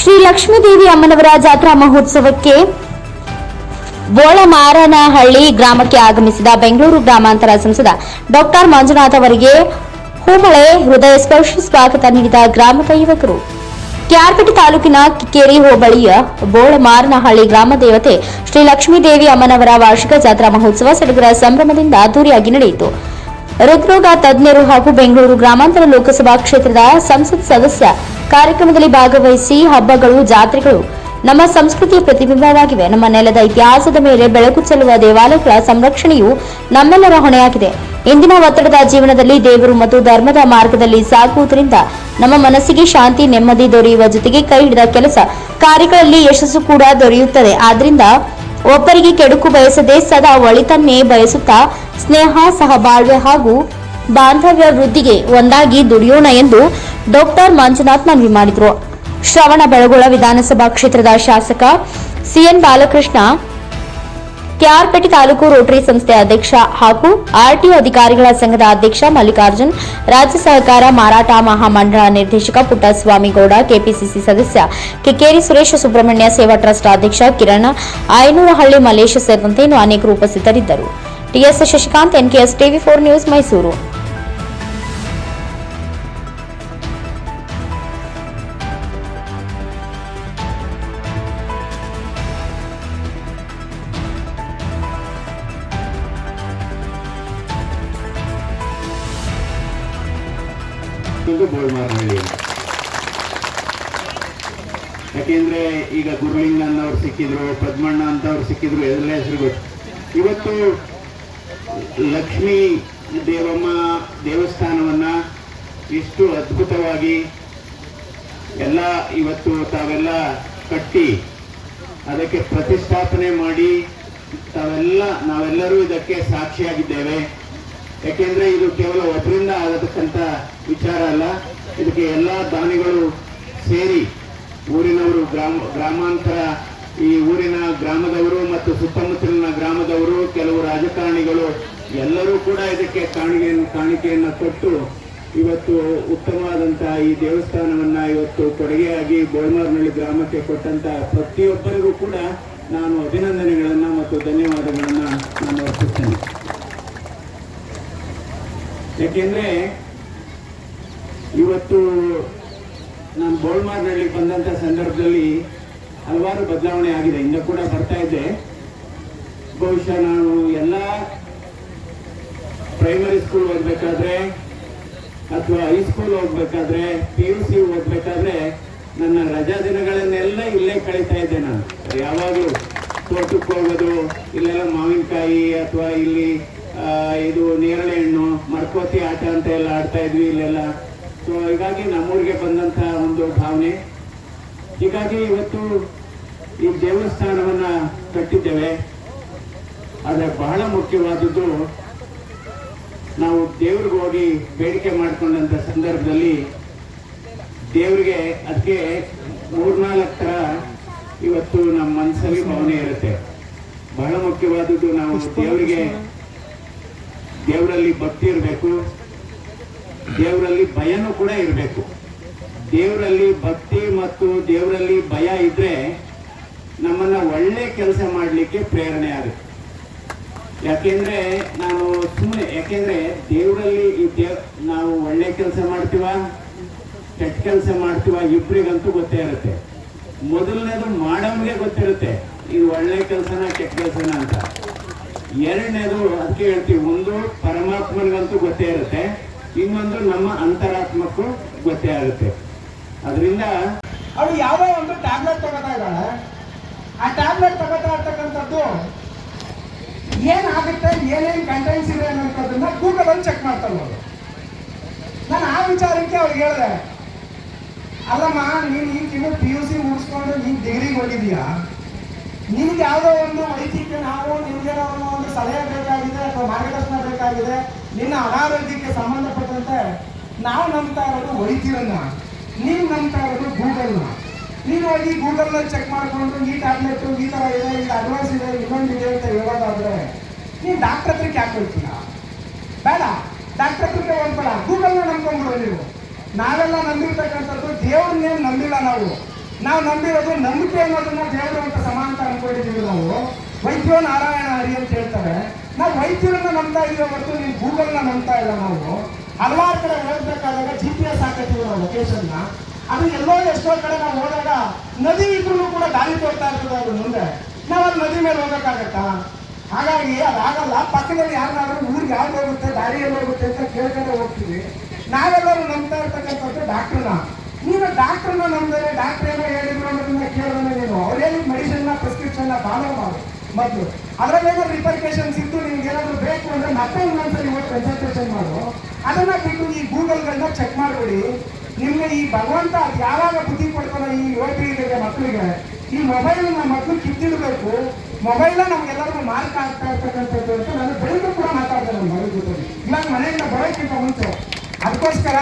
ಶ್ರೀ ಲಕ್ಷ್ಮೀದೇವಿ ಅಮ್ಮನವರ ಜಾತ್ರಾ ಮಹೋತ್ಸವಕ್ಕೆ ಬೋಳಮಾರನಹಳ್ಳಿ ಗ್ರಾಮಕ್ಕೆ ಆಗಮಿಸಿದ ಬೆಂಗಳೂರು ಗ್ರಾಮಾಂತರ ಸಂಸದ ಡಾಕ್ಟರ್ ಮಂಜುನಾಥ್ ಅವರಿಗೆ ಹೂಮಳೆ ಹೃದಯ ಸ್ಪರ್ಶಿ ಸ್ವಾಗತ ನೀಡಿದ ಗ್ರಾಮದ ಯುವಕರು ಕ್ಯಾರ್ಪೇಟೆ ತಾಲೂಕಿನ ಕಿಕ್ಕೇರಿ ಹೋಬಳಿಯ ಬೋಳಮಾರನಹಳ್ಳಿ ಗ್ರಾಮ ದೇವತೆ ಶ್ರೀ ಲಕ್ಷ್ಮೀದೇವಿ ಅಮ್ಮನವರ ವಾರ್ಷಿಕ ಜಾತ್ರಾ ಮಹೋತ್ಸವ ಸಡಗರ ಸಂಭ್ರಮದಿಂದ ಅದ್ದೂರಿಯಾಗಿ ನಡೆಯಿತು. ಹೃದ್ರೋಗ ತಜ್ಞರು ಹಾಗೂ ಬೆಂಗಳೂರು ಗ್ರಾಮಾಂತರ ಲೋಕಸಭಾ ಕ್ಷೇತ್ರದ ಸಂಸತ್ ಸದಸ್ಯ ಕಾರ್ಯಕ್ರಮದಲ್ಲಿ ಭಾಗವಹಿಸಿ ಹಬ್ಬಗಳು, ಜಾತ್ರೆಗಳು ನಮ್ಮ ಸಂಸ್ಕೃತಿಯ ಪ್ರತಿಬಿಂಬವಾಗಿವೆ. ನಮ್ಮ ನೆಲದ ಇತಿಹಾಸದ ಮೇಲೆ ಬೆಳಕು ಚೆಲ್ಲುವ ದೇವಾಲಯಗಳ ಸಂರಕ್ಷಣೆಯು ನಮ್ಮೆಲ್ಲರ ಹೊಣೆಯಾಗಿದೆ. ಇಂದಿನ ಒತ್ತಡದ ಜೀವನದಲ್ಲಿ ದೇವರು ಮತ್ತು ಧರ್ಮದ ಮಾರ್ಗದಲ್ಲಿ ಸಾಗುವುದರಿಂದ ನಮ್ಮ ಮನಸ್ಸಿಗೆ ಶಾಂತಿ, ನೆಮ್ಮದಿ ದೊರೆಯುವ ಜೊತೆಗೆ ಕೈ ಹಿಡಿದ ಕೆಲಸ ಕಾರ್ಯಗಳಲ್ಲಿ ಯಶಸ್ಸು ಕೂಡ ದೊರೆಯುತ್ತದೆ. ಆದ್ರಿಂದ ಒಬ್ಬರಿಗೆ ಕೆಡುಕು ಬಯಸದೆ ಸದಾ ಒಳಿತನ್ನೇ ಬಯಸುತ್ತಾ ಸ್ನೇಹ, ಸಹಬಾಳ್ವೆ ಹಾಗೂ ಬಾಂಧವ್ಯ ವೃದ್ಧಿಗೆ ಒಂದಾಗಿ ದುಡಿಯೋಣ ಎಂದು ಡಾಕ್ಟರ್ ಮಂಜುನಾಥ್ ಮನವಿ ಮಾಡಿದರು. ಶ್ರವಣ ಬೆಳಗೊಳ ವಿಧಾನಸಭಾ ಕ್ಷೇತ್ರದ ಶಾಸಕ ಸಿಎನ್ ಬಾಲಕೃಷ್ಣ ಕೆಆರ್ಪೇಟೆ ತಾಲೂಕು ರೋಟರಿ ಸಂಸ್ಥೆ ಅಧ್ಯಕ್ಷ ಹಾಗೂ ಆರ್ಟಿಒ ಅಧಿಕಾರಿಗಳ ಸಂಘದ ಅಧ್ಯಕ್ಷ ಮಲ್ಲಿಕಾರ್ಜುನ್, ರಾಜ್ಯ ಸಹಕಾರ ಮಾರಾಟ ಮಹಾಮಂಡಳ ನಿರ್ದೇಶಕ ಪುಟ್ಟಸ್ವಾಮಿ ಗೌಡ, ಕೆಪಿಸಿಸಿ ಸದಸ್ಯ ಕಿಕ್ಕೇರಿ ಸುರೇಶ ಸುಬ್ರಹ್ಮಣ್ಯ, ಸೇವಾ ಟ್ರಸ್ಟ್ ಅಧ್ಯಕ್ಷ ಕಿರಣ್ ಆಯನೂರಹಳ್ಳಿ ಮಲೇಶ್ ಸೇರಿದಂತೆ ಇನ್ನು ಅನೇಕರು ಉಪಸ್ಥಿತರಿದ್ದರು. TS Shashikanth, NKS TV four news Mysuru. ಇದು ಬೋಳ್ಮಾರನಹಳ್ಳಿ ಯಾಕೆಂದ್ರೆ ಈಗ ಗುರುಲಿಂಗ ಅನ್ನೋರು ಸಿಕ್ಕಿದ್ರು, ಪದ್ಮಣ್ಣ ಅಂತವ್ರು ಸಿಕ್ಕಿದ್ರು ಎಲ್ಲ ಹೆಸರು ಗೊತ್ತು. ಇವತ್ತು ಲಕ್ಷ್ಮೀ ದೇವಮ್ಮ ದೇವಸ್ಥಾನವನ್ನ ಇಷ್ಟು ಅದ್ಭುತವಾಗಿ ಎಲ್ಲ ಇವತ್ತು ತಾವೆಲ್ಲ ಕಟ್ಟಿ, ಅದಕ್ಕೆ ಪ್ರತಿಷ್ಠಾಪನೆ ಮಾಡಿ, ತಾವೆಲ್ಲ, ನಾವೆಲ್ಲರೂ ಇದಕ್ಕೆ ಸಾಕ್ಷಿಯಾಗಿದ್ದೇವೆ. ಯಾಕೆಂದ್ರೆ ಇದು ಕೇವಲ ಒಬ್ಬರಿಂದ ಆಗತಕ್ಕಂಥ ವಿಚಾರ ಅಲ್ಲ. ಇದಕ್ಕೆ ಎಲ್ಲ ದಾನಿಗಳು ಸೇರಿ ಊರಿನವರು, ಗ್ರಾಮ, ಗ್ರಾಮಾಂತರ, ಈ ಊರಿನ ಗ್ರಾಮದವರು ಮತ್ತು ಸುತ್ತಮುತ್ತಲಿನ ಗ್ರಾಮದವರು, ಕೆಲವು ರಾಜಕಾರಣಿಗಳು ಎಲ್ಲರೂ ಕೂಡ ಇದಕ್ಕೆ ಕಾಣಿಕೆಯನ್ನು ಕಾಣಿಕೆಯನ್ನು ಕೊಟ್ಟು ಇವತ್ತು ಉತ್ತಮವಾದಂತಹ ಈ ದೇವಸ್ಥಾನವನ್ನ ಇವತ್ತು ಕೊಡುಗೆಯಾಗಿ ಬೋಳ್ಮಾರ್ನಳ್ಳಿ ಗ್ರಾಮಕ್ಕೆ ಕೊಟ್ಟಂತ ಪ್ರತಿಯೊಬ್ಬರಿಗೂ ಕೂಡ ನಾನು ಅಭಿನಂದನೆಗಳನ್ನು ಮತ್ತು ಧನ್ಯವಾದಗಳನ್ನು ನಾನು ಅರ್ಪಿಸ್ತೇನೆ. ಯಾಕೆಂದ್ರೆ ಇವತ್ತು ನಾನು ಬೋಳ್ಮಾರ್ನಹಳ್ಳಿ ಬಂದಂತ ಸಂದರ್ಭದಲ್ಲಿ ಹಲವಾರು ಬದಲಾವಣೆ ಆಗಿದೆ. ಇಂದ ಕೂಡ ಬರ್ತಾ ಇದ್ದೆ ಬಹುಶಃ ನಾನು ಎಲ್ಲ ಪ್ರೈಮರಿ ಸ್ಕೂಲ್ ಓದ್ಬೇಕಾದ್ರೆ ಅಥವಾ ಹೈಸ್ಕೂಲ್ ಹೋಗ್ಬೇಕಾದ್ರೆ ಪಿ ಯು ಸಿ ಓದ್ಬೇಕಾದ್ರೆ ನನ್ನ ರಜಾ ದಿನಗಳನ್ನೆಲ್ಲ ಇಲ್ಲೇ ಕಳೀತಾ ಇದ್ದೆ ನಾನು. ಯಾವಾಗಲೂ ತೋಟಕ್ಕೆ ಹೋಗೋದು, ಇಲ್ಲೆಲ್ಲ ಮಾವಿನಕಾಯಿ ಅಥವಾ ಇಲ್ಲಿ ಇದು ನೇರಳೆ ಹಣ್ಣು ಮರ್ಕೋತಿ ಆಟ ಅಂತ ಎಲ್ಲ ಆಡ್ತಾ ಇದ್ವಿ ಇಲ್ಲೆಲ್ಲ. ಸೊ ಹೀಗಾಗಿ ನಮ್ಮೂರಿಗೆ ಬಂದಂತ ಒಂದು ಭಾವನೆ. ಹೀಗಾಗಿ ಇವತ್ತು ಈ ದೇವಸ್ಥಾನವನ್ನ ಕಟ್ಟಿದ್ದೇವೆ. ಆದ್ರೆ ಬಹಳ ಮುಖ್ಯವಾದದ್ದು, ನಾವು ದೇವ್ರಿಗೆ ಹೋಗಿ ಬೇಡಿಕೆ ಮಾಡ್ಕೊಂಡಂತ ಸಂದರ್ಭದಲ್ಲಿ ದೇವ್ರಿಗೆ ಅದಕ್ಕೆ ಮೂರ್ನಾಲ್ಕು ತರ ಇವತ್ತು ನಮ್ಮ ಮನಸ್ಸಲ್ಲಿ ಭಾವನೆ ಇರುತ್ತೆ. ಬಹಳ ಮುಖ್ಯವಾದದ್ದು ನಾವು ದೇವರಿಗೆ ದೇವರಲ್ಲಿ ಭಕ್ತಿ ಇರಬೇಕು. ದೇವರಲ್ಲಿ ಭಯನೂ ಕೂಡ ಇರಬೇಕು. ದೇವರಲ್ಲಿ ಭಕ್ತಿ ಮತ್ತು ದೇವರಲ್ಲಿ ಭಯ ಇದ್ರೆ ನಮ್ಮನ್ನ ಒಳ್ಳೆ ಕೆಲಸ ಮಾಡಲಿಕ್ಕೆ ಪ್ರೇರಣೆ ಆಗುತ್ತೆ. ಯಾಕೆಂದ್ರೆ ನಾನು ಸುಮ್ಮನೆ ಯಾಕೆಂದ್ರೆ ದೇವರಲ್ಲಿ ಈ ದೇವ್ ನಾವು ಒಳ್ಳೆ ಕೆಲಸ ಮಾಡ್ತೀವ? ಕೆಟ್ಟ ಕೆಲಸ ಮಾಡ್ತೀವ? ಇಬ್ರಿಗಂತೂ ಗೊತ್ತೇ ಇರುತ್ತೆ. ಮೊದಲನೇದು ಮಾಡೋನ್ಗೆ ಗೊತ್ತಿರುತ್ತೆ. ಇದು ಒಳ್ಳೆ ಕೆಲಸನ ಕೆಟ್ಟ ಕೆಲಸನ ಅಂತ. ಎರಡನೇದು ಅದಕ್ಕೆ ಹೇಳ್ತೀವಿ, ಒಂದು ಪರಮಾತ್ಮನಿಗಂತೂ ಗೊತ್ತೇ ಇರುತ್ತೆ, ಇನ್ನೊಂದು ನಮ್ಮ ಅಂತರಾತ್ಮಕ್ಕೂ ಗೊತ್ತೇ ಆಗುತ್ತೆ. ಅದರಿಂದ ಅವಳು ಯಾವುದೋ ಒಂದು ಟ್ಯಾಬ್ಲೆಟ್ ತಗೋತಾ ಇದ್ದಾಳೆ. ಆ ಟ್ಯಾಬ್ಲೆಟ್ ತಗೋತಾ ಇರ್ತಕ್ಕಂಥದ್ದು ಏನಾಗುತ್ತೆ ಏನೇನು ಕಂಟೆಂಟ್ಸ್ ಇದೆ ಅನ್ನೋದನ್ನ ಗೂಗಲ್ ಅಲ್ಲಿ ಚೆಕ್ ಮಾಡ್ತಾಳೆ ಅವಳು ನಾನು ಆ ವಿಚಾರಕ್ಕೆ ಅವ್ಳಿಗೆ ಹೇಳಿದೆ, ಅಲ್ಲಮ್ಮ, ನೀನು ಇನ್ನು ಪಿ ಯು ಸಿ ಮುಗಿಸ್ಕೊಂಡು ನೀನು ಡಿಗ್ರಿಗೆ ಹೋಗಿದೀಯಾ ನಿನ್ಗೆ ಯಾವುದೋ ಒಂದು ವೈದ್ಯಕೀಯ ನಾವು ನಿಮ್ಗೆ ಒಂದು ಸಲಹೆ ಬೇಕಾಗಿದೆ ಅಥವಾ ಮಾರ್ಗದರ್ಶನ ಬೇಕಾಗಿದೆ, ನಿನ್ನ ಅನಾರೋಗ್ಯಕ್ಕೆ ಸಂಬಂಧಪಟ್ಟಂತೆ ನಾವು ನಂಬ್ತಾ ಇರೋದು ವೈದ್ಯರನ್ನ ನೀವು ನಂಬ್ತಾ ಇರೋದು ಗೂಗಲ್ನ ನೀವು ಹೋಗಿ ಗೂಗಲ್ನಲ್ಲಿ ಚೆಕ್ ಮಾಡಿಕೊಂಡು ಈ ಟ್ಯಾಬ್ಲೆಟ್ ಈ ಥರ ಇದೆ, ಇಲ್ಲಿ ಅಡ್ವಾನ್ಸ್ ಇದೆ, ಇನ್ನೊಂದು ಇದೆ ಅಂತ ಹೇಳೋದಾದ್ರೆ, ನೀವು ಡಾಕ್ಟರ್ ಹತ್ರಕ್ಕೆ ಯಾಕೆ ಹೋಗ್ತೀಯ ಬೇಡ ಡಾಕ್ಟರ್ ಹತ್ರಕ್ಕೆ ಹೋಗ್ಬೇಡ. ಗೂಗಲ್ನ ನಂಬ್ಕೊಂಡ್ಬಿಡು ನೀವು. ನಾವೆಲ್ಲ ನಂಬಿರ್ತಕ್ಕಂಥದ್ದು ದೇವ್ರನ್ನೇನು ನಂಬಿಲ್ಲ ನಾವು. ನಾವು ನಂಬಿರೋದು ನಂಬಿಕೆ ಅನ್ನೋದನ್ನ ದೇವರು ಅಂತ ಸಮಾಂತರ ಅನ್ಕೊಂಡಿದ್ದೀವಿ ನಾವು. ವೈದ್ಯೋ ನಾರಾಯಣ ಹರಿ ಅಂತ ಹೇಳ್ತಾರೆ. ನಾವು ವೈದ್ಯರನ್ನ ನಂಬ್ತಾ ಇದೀವಿ ಹೊರತು ನೀವು ಗೂಗಲ್ನ ನಂಬ್ತಾ ಇಲ್ಲ ನಾವು. ಹಲವಾರು ಕಡೆ ಹೋಗ್ಬೇಕಾದಾಗ ಜಿ ಪಿ ಎಸ್ ಹಾಕತ್ತೀವಿ ನಾವು ಲೊಕೇಶನ್ನ ಅದು ಎಲ್ಲೋ ಎಷ್ಟೋ ಕಡೆ ನಾವು ಹೋದಾಗ ನದಿ ಇದ್ರೂ ಕೂಡ ದಾರಿ ತೋರ್ತಾ ಇರ್ತದೆ ಅದ್ರ ಮುಂದೆ. ನಾವು ಅದು ನದಿ ಮೇಲೆ ಹೋಗಕ್ಕಾಗತ್ತಾ? ಹಾಗಾಗಿ ಅದಾಗಲ್ಲ, ಪಕ್ಕದಲ್ಲಿ ಯಾರನ್ನಾದ್ರೂ ಊರಿಗೆ ಯಾವ್ದು ಹೋಗುತ್ತೆ ದಾರಿ ಎಲ್ಲಿ ಹೋಗುತ್ತೆ ಅಂತ ಕೇಳ್ಕೊಂಡೆ ಹೋಗ್ತೀವಿ. ನಾವೆಲ್ಲರೂ ನಂಬ್ತಾ ಇರ್ತಕ್ಕಂಥದ್ದು ಡಾಕ್ಟ್ರನ್ನ. ನೀನು ಡಾಕ್ಟ್ರನ್ನ ನಂಬಿದ್ರೆ ಡಾಕ್ಟರ್ ಏನೋ ಹೇಳಿದ್ರು ಅನ್ನೋದನ್ನ ಕೇಳಿದ್ರೆ ನೀನು. ಅವ್ರೇನು ಮೆಡಿಸಿನ್ನ ಪ್ರಿಸ್ಕ್ರಿಪ್ಷನ್ನ ಫಾಲೋ ಮಾಡು ಮೊದಲು. ಅದರಲ್ಲೇನೋ ರಿಪರ್ಕೇಶನ್ಸ್ ಇದ್ದು ನಿಮ್ಗೆ ಏನಾದರೂ ಬೇಕು ಅಂದ್ರೆ ಮತ್ತೆ ಇನ್ನೊಂದ್ಸರಿ ಹೋಗಿ ಕನ್ಸಲ್ಟೇಷನ್ ಮಾಡು. ಅದನ್ನ ಬಿಟ್ಟು ಈ ಗೂಗಲ್ಗಳನ್ನ ಚೆಕ್ ಮಾಡಿಬಿಡಿ. ನಿಮ್ಗೆ ಈ ಭಗವಂತ ಅದು ಯಾವಾಗ ಬುದ್ಧಿ ಕೊಡ್ತಾನೆ ಈ ಯುವಕರಿಗೆ ಮಕ್ಕಳಿಗೆ, ಈ ಮೊಬೈಲ್ ನಮ್ಮ ಮಕ್ಕಳು ಕಿತ್ತಿಡಬೇಕು. ಮೊಬೈಲ್ ನಮ್ಗೆಲ್ಲರಿಗೂ ಮಾರ್ಕ್ ಆಗ್ತಾ ಇರ್ತಕ್ಕಂಥದ್ದು ಅಂತ ನಾನು ಬೆಳೆದು ಕೂಡ ಮಾತಾಡ್ತೇನೆ ನಮ್ಮ ಮನೆಯಿಂದ ಬರೋಕ್ಕಿಂತ ಮುಂಚೆ. ಅದಕ್ಕೋಸ್ಕರ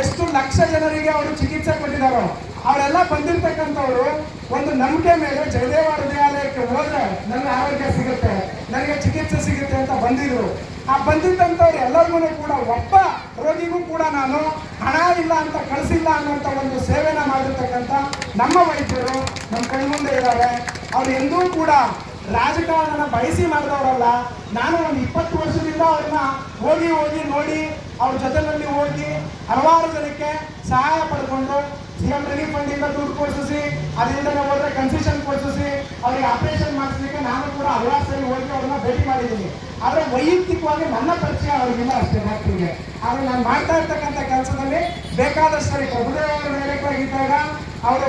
ಎಷ್ಟು ಲಕ್ಷ ಜನರಿಗೆ ಅವರು ಚಿಕಿತ್ಸೆ ಕೊಟ್ಟಿದಾರೋ ಅವರೆಲ್ಲ ಬಂದಿರ್ತಕ್ಕಂಥವ್ರು ಒಂದು ನಂಬಿಕೆ ಮೇಲೆ ಜಯದೇವ ಹೃದಯಾಲಯಕ್ಕೆ ಹೋದ್ರೆ ನನ್ನ ಆರೋಗ್ಯ ಸಿಗುತ್ತೆ, ನನಗೆ ಚಿಕಿತ್ಸೆ ಸಿಗುತ್ತೆ ಅಂತ ಬಂದಿದ್ರು. ಆ ಬಂದಿದ್ದಂಥವ್ರು ಎಲ್ಲರಿಗೂ ಕೂಡ ಒಬ್ಬ ರೋಗಿಗೂ ಕೂಡ ನಾನು ಹಣ ಇಲ್ಲ ಅಂತ ಕಳಿಸಿಲ್ಲ ಅನ್ನೋಂಥ ಒಂದು ಸೇವೆನ ಮಾಡಿರ್ತಕ್ಕಂಥ ನಮ್ಮ ವೈದ್ಯರು ನಮ್ಮ ಕಣ್ಮುಂದೆ ಇದ್ದಾರೆ. ಅವ್ರು ಎಂದೂ ಕೂಡ ರಾಜಕಾರಣನ ಬಯಸಿ ಮಾಡಿದವರಲ್ಲ, ನಾನು ಒಂದು ಇಪ್ಪತ್ತು ವರ್ಷದಿಂದ ಅವ್ರನ್ನ ಹೋಗಿ ಹೋಗಿ ನೋಡಿ, ಅವ್ರ ಜೊತೆನಲ್ಲಿ ಹೋಗಿ ಹಲವಾರು ಜನಕ್ಕೆ ಸಹಾಯ ಪಡ್ಕೊಂಡು ಸಿ ಎಂ ರಿಲೀಫ್ ಫಂಡಿಂದ ದುಡ್ಡು ಕೊಡಿಸಿ ಅದರಿಂದ ಹೋದ್ರೆ ಕನ್ಸೆಷನ್ ಕೊಡಿಸಿ ಅವ್ರಿಗೆ ಆಪರೇಷನ್ ಮಾಡಿಸ್ಲಿಕ್ಕೆ ನಾನು ಕೂಡ ಹಲವಾರು ಸರಿ ಹೋಗಿ ಅವ್ರನ್ನ ಭೇಟಿ ಮಾಡಿದ್ದೀನಿ. ಆದರೆ ವೈಯಕ್ತಿಕವಾಗಿ ನನ್ನ ಪರಿಚಯ ಅವ್ರಿಗಿಲ್ಲ ಅಷ್ಟೇ ಮಾಡ್ತೀನಿ ಆದರೆ ನಾನು ಮಾಡ್ತಾ ಇರ್ತಕ್ಕಂಥ ಕೆಲಸದಲ್ಲಿ ಬೇಕಾದಷ್ಟು ಸರಿ ಪ್ರಭುದೇವ ಅವರ ಮೇಲೆಕ್ಕಾಗಿದ್ದಾಗ ಅವರು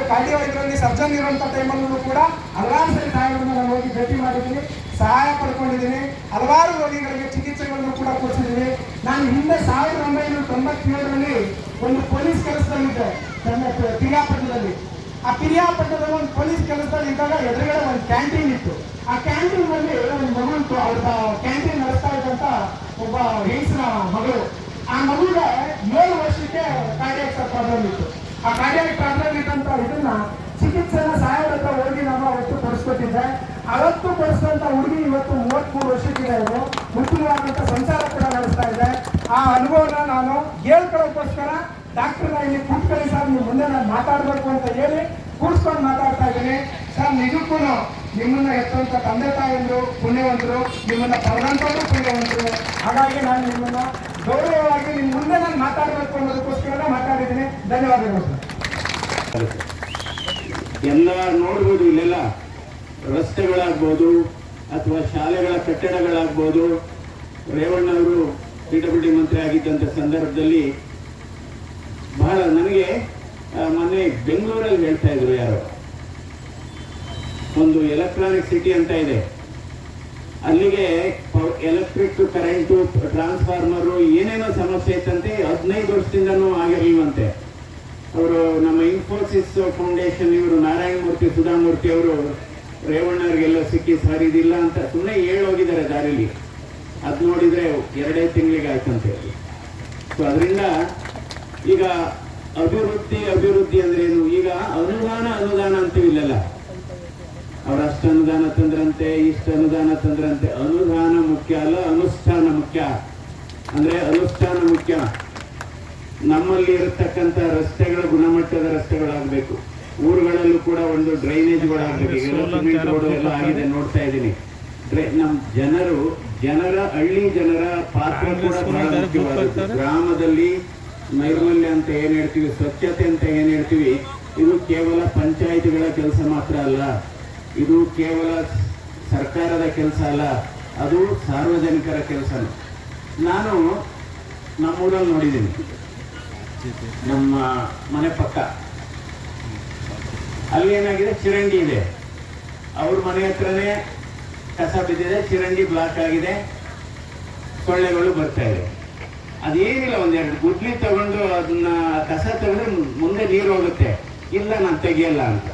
ಇದರಲ್ಲಿ ಸರ್ಜನ್ ಇರುವಂಥ ಟೈಮಲ್ಲೂ ಕೂಡ ಹಲವಾರು ಸರಿ ಸಹಾಯಗಳನ್ನು ನಾನು ಹೋಗಿ ಭೇಟಿ ಮಾಡಿದ್ದೀನಿ. ಸಹಾಯ ಪಡ್ಕೊಂಡಿದ್ದೀನಿ. ಹಲವಾರು ರೋಗಿಗಳಿಗೆ ಚಿಕಿತ್ಸೆಗಳನ್ನು ಕೂಡ ಕೊಡಿಸಿದ್ದೀನಿ. ನಾನು ಹಿಂದೆ ಸಾವಿರದ ಒಂಬೈನೂರ ತೊಂಬತ್ತೇಳರಲ್ಲಿ ಒಂದು ಪೊಲೀಸ್ ಕೆಲಸದಲ್ಲಿದ್ದೆ. ನನ್ನ ಪಿರಿಯಾಪಟ್ಟಣದಲ್ಲಿ. ಆ ಪಿರಿಯಾಪಟ್ಟಣದಲ್ಲಿ ಒಂದು ಪೊಲೀಸ್ ಕೆಲಸದಲ್ಲಿ ಇದ್ದಾಗ ಎದುರುಗಡೆ ಒಂದು ಕ್ಯಾಂಟೀನ್ ಇತ್ತು. ಆ ಕ್ಯಾಂಟೀನಲ್ಲಿ ಒಂದು ಮಗು ಇತ್ತು ಅವ್ರ ಕ್ಯಾಂಟೀನ್ ನಡೆಸ್ತಾ ಇದ್ದಂತ ಒಬ್ಬ ಹೆಂಗಸಿನ ಮಗಳು. ಆ ಮಗುಗೆ ಏಳು ವರ್ಷಕ್ಕೆ ಕಾರ್ಡಿಯಾಕ್ ಪ್ರಾಬ್ಲಮ್ ಇತ್ತು ಆ ಕಾರ್ಡಿಯಾಕ್ ಇದ್ದಂತ ಇದನ್ನ ಚಿಕಿತ್ಸೆನ ಸಹಾಯದ ಹತ್ರ ಹೋಗಿ ನಾನು ಅವತ್ತು ಕೊಡಿಸ್ಕೊಟ್ಟಿದ್ದೆ. ಅವತ್ತು ಕೊಡಿಸಿದಂತ ಹುಡುಗಿ ಇವತ್ತು ಮೂವತ್ಮೂರು ವರ್ಷಕ್ಕಿದೆ ಅವರು ಮುಖ್ಯವಾದಂತ ಸಂಚಾರ ಕೂಡ ನಡೆಸ್ತಾ ಇದೆ. ಆ ಅನುಭವನ ನಾನು ಹೇಳ್ಕೊಳ್ಳೋಕ್ಕೋಸ್ಕರ ಡಾಕ್ಟರ್ನ ಇಲ್ಲಿ ಕೂತ್ಕೊಳ್ಳಿ ಸರ್, ನೀವು ಮುಂದೆ ನಾನು ಮಾತಾಡಬೇಕು ಅಂತ ಹೇಳಿ ಕೂರ್ಸ್ಕೊಂಡು ಮಾತಾಡ್ತಾ ಇದ್ದೀನಿ. ಸರ್, ನಿಜಕ್ಕೂ ನಿಮ್ಮನ್ನ ಎತ್ತುವಂತ ತಂದೆ ತಾಯಿಯಂದ್ರು ಪುಣ್ಯವಂತರು ನಿಮ್ಮನ್ನ ಪರದಂತರು ಪುಣ್ಯವಂತರು ಹಾಗಾಗಿ ನಾನು ನಿಮ್ಮನ್ನ ಗೌರವವಾಗಿ ನಿಮ್ಮ ಮುಂದೆ ನಾನು ಮಾತಾಡಬೇಕು ಅನ್ನೋದಕ್ಕೋಸ್ಕರ ಮಾತಾಡಿದ್ದೀನಿ. ಧನ್ಯವಾದಗಳು ಎಲ್ಲ ನೋಡ್ಬೋದು ಇಲ್ಲೆಲ್ಲ. ರಸ್ತೆಗಳಾಗ್ಬೋದು ಅಥವಾ ಶಾಲೆಗಳ ಕಟ್ಟಡಗಳಾಗ್ಬೋದು. ರೇವಣ್ಣವರು ಪಿ ಡಬ್ಲ್ಯೂ ಮಂತ್ರಿ ಆಗಿದ್ದಂಥ ಸಂದರ್ಭದಲ್ಲಿ ಬಹಳ ನನಗೆ ಮೊನ್ನೆ ಬೆಂಗಳೂರಲ್ಲಿ ಹೇಳ್ತಾ ಇದ್ರು ಯಾರು. ಒಂದು ಎಲೆಕ್ಟ್ರಾನಿಕ್ ಸಿಟಿ ಅಂತ ಇದೆ. ಅಲ್ಲಿಗೆ ಎಲೆಕ್ಟ್ರಿಕ್ ಕರೆಂಟು ಟ್ರಾನ್ಸ್ಫಾರ್ಮರು ಏನೇನೋ ಸಮಸ್ಯೆ ಇತ್ತಂತೆ, ಹದಿನೈದು ವರ್ಷದಿಂದನೂ ಆಗಿರ್ಲಿಲ್ವಂತೆ. ಅವರು ನಮ್ಮ ಇನ್ಫೋಸಿಸ್ ಫೌಂಡೇಶನ್ ಇವರು ನಾರಾಯಣ ಮೂರ್ತಿ ಸುಧಾಮೂರ್ತಿ ಅವರು, ರೇವಣ್ಣವ್ರಿಗೆಲ್ಲ ಸಿಕ್ಕಿ, ಸರ್, ಇದಿಲ್ಲ ಅಂತ ಸುಮ್ಮನೆ ಹೋಗಿದ್ದಾರೆ ದಾರಿಲಿ. ಅದ್ ನೋಡಿದ್ರೆ ಎರಡೇ ತಿಂಗಳಿಗೆ ಆಯ್ತಂತೆ ಸೊ ಅದರಿಂದ ಈಗ ಅಭಿವೃದ್ಧಿ ಅಭಿವೃದ್ಧಿ ಅಂದ್ರೆ ಏನು? ಈಗ ಅನುದಾನ ಅನುದಾನ ಅಂತೀವಿ ಇಲ್ಲೆಲ್ಲ. ಅವ್ರ ಅಷ್ಟು ಅನುದಾನ ತಂದ್ರಂತೆ ಇಷ್ಟು ಅನುದಾನ ತಂದ್ರಂತೆ. ಅನುದಾನ ಮುಖ್ಯ ಅಲ್ಲ ಅನುಷ್ಠಾನ ಮುಖ್ಯ. ಅಂದ್ರೆ ಅನುಷ್ಠಾನ ಮುಖ್ಯ. ನಮ್ಮಲ್ಲಿ ಇರತಕ್ಕಂತ ರಸ್ತೆಗಳ ಗುಣಮಟ್ಟದ ರಸ್ತೆಗಳಾಗಬೇಕು. ಊರುಗಳಲ್ಲೂ ಕೂಡ ಒಂದು ಡ್ರೈನೇಜ್ಗಳಾಗಬೇಕು. ಎಲ್ಲ ಆಗಿದೆ ನೋಡ್ತಾ ಇದ್ದೀನಿ. ಡ್ರೈ- ನಮ್ ಜನರು ಜನರ ಹಳ್ಳಿ ಜನರ ಪಾತ್ರ ಕೂಡ ಬಹಳ ಮುಖ್ಯವಾದದ್ದು. ಗ್ರಾಮದಲ್ಲಿ ನೈರ್ಮಲ್ಯ ಅಂತ ಏನ್ ಹೇಳ್ತೀವಿ ಸ್ವಚ್ಛತೆ ಅಂತ ಏನ್ ಹೇಳ್ತೀವಿ ಇದು ಕೇವಲ ಪಂಚಾಯಿತಿಗಳ ಕೆಲಸ ಮಾತ್ರ ಅಲ್ಲ. ಇದು ಕೇವಲ ಸರ್ಕಾರದ ಕೆಲಸ ಅಲ್ಲ, ಅದು ಸಾರ್ವಜನಿಕರ ಕೆಲಸ ನಾನು ನಮ್ಮೂರಲ್ಲಿ ನೋಡಿದ್ದೀನಿ. ನಮ್ಮ ಮನೆ ಪಕ್ಕ. ಅಲ್ಲಿ ಏನಾಗಿದೆ? ಚಿರಂಡಿ ಇದೆ. ಅವ್ರ ಮನೆ ಹತ್ರನೇ ಕಸ ಬಿದ್ದಿದೆ ಚಿರಂಡಿ ಬ್ಲಾಕ್ ಆಗಿದೆ. ಸೊಳ್ಳೆಗಳು ಬರ್ತಾ ಇದೆ. ಅದೇನಿಲ್ಲ, ಒಂದೆರಡು ಗುಡ್ಲಿ ತಗೊಂಡು ಅದನ್ನ ಕಸ ತಗೊಂಡ್ರೆ ಮುಂದೆ ನೀರು ಹೋಗುತ್ತೆ. ಇಲ್ಲ, ನಾನು ತೆಗಿಯಲ್ಲ ಅಂತ.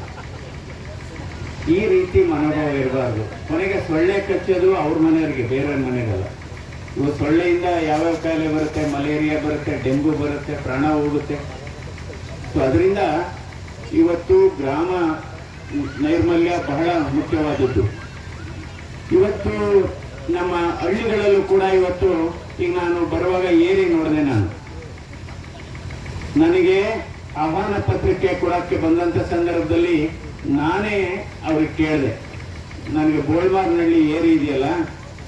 ಈ ರೀತಿ ಮನೋಭಾವ ಇರಬಾರ್ದು. ಕೊನೆಗೆ ಸೊಳ್ಳೆ ಕಚ್ಚೋದು ಅವ್ರ ಮನೆಯವ್ರಿಗೆ ಬೇರೆ ಮನೆಗಲ್ಲ. ಇವು ಸೊಳ್ಳೆಯಿಂದ ಯಾವ್ಯಾವ ಕಾಯಿಲೆ ಬರುತ್ತೆ? ಮಲೇರಿಯಾ ಬರುತ್ತೆ, ಡೆಂಗು ಬರುತ್ತೆ, ಪ್ರಾಣ ಹೋಗುತ್ತೆ. ಸೊ ಅದರಿಂದ ಇವತ್ತು ಗ್ರಾಮ ನೈರ್ಮಲ್ಯ ಬಹಳ ಮುಖ್ಯವಾದದ್ದು. ಇವತ್ತು ನಮ್ಮ ಹಳ್ಳಿಗಳಲ್ಲೂ ಕೂಡ ಇವತ್ತು ಈಗ ನಾನು ಬರುವಾಗ ಏರಿ ನೋಡಿದೆ ನಾನು. ನನಗೆ ಆಹ್ವಾನ ಪತ್ರಿಕೆ ಕೊಡಕ್ಕೆ ಬಂದಂತ ಸಂದರ್ಭದಲ್ಲಿ ನಾನೇ ಅವ್ರಿಗೆ ಕೇಳಿದೆ, ನನಗೆ ಬೋಳ್ವಾರ್ನಹಳ್ಳಿ ಏರಿ ಇದೆಯಲ್ಲ,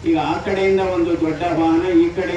ಈಗ ಆ ಕಡೆಯಿಂದ ಒಂದು ದೊಡ್ಡ ವಾಹನ ಈ ಕಡೆ